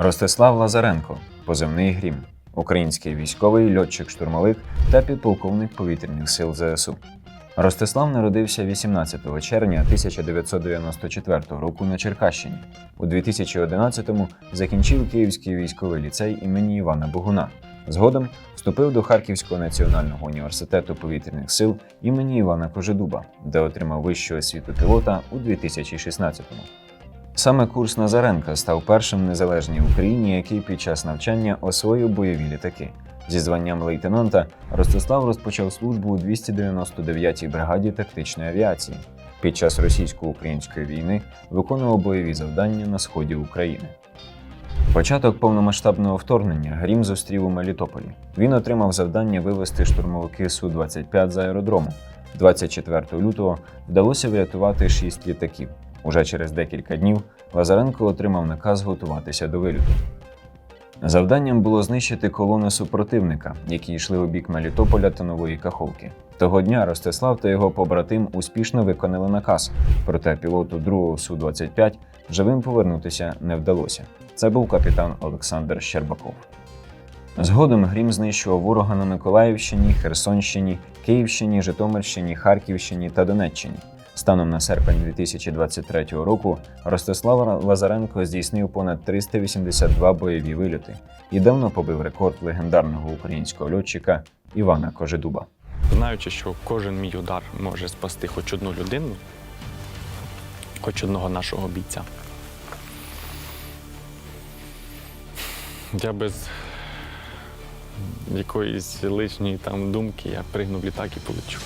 Ростислав Лазаренко, позивний Грім, український військовий льотчик-штурмовик та підполковник повітряних сил ЗСУ. Ростислав народився 18 червня 1994 року на Черкащині. У 2011-му закінчив Київський військовий ліцей імені Івана Богуна. Згодом вступив до Харківського національного університету повітряних сил імені Івана Кожедуба, де отримав вищу освіту пілота у 2016-му. Саме курс Назаренка став першим в незалежній Україні, який під час навчання освоїв бойові літаки. Зі званням лейтенанта Ростислав розпочав службу у 299-й бригаді тактичної авіації. Під час російсько-української війни виконував бойові завдання на сході України. Початок повномасштабного вторгнення Грім зустрів у Мелітополі. Він отримав завдання вивести штурмовики Су-25 з аеродрому. 24 лютого вдалося врятувати шість літаків. Уже через декілька днів Лазаренко отримав наказ готуватися до виліту. Завданням було знищити колони супротивника, які йшли у бік Мелітополя та Нової Каховки. Того дня Ростислав та його побратим успішно виконали наказ, проте пілоту другого Су-25 живим повернутися не вдалося. Це був капітан Олександр Щербаков. Згодом Грім знищував ворога на Миколаївщині, Херсонщині, Київщині, Житомирщині, Харківщині та Донеччині. Станом на серпень 2023 року Ростислав Лазаренко здійснив понад 382 бойові вильоти і давно побив рекорд легендарного українського льотчика Івана Кожедуба. Знаючи, що кожен мій удар може спасти хоч одну людину, хоч одного нашого бійця. Я без якоїсь лишньої там думки я пригну літак і полечу.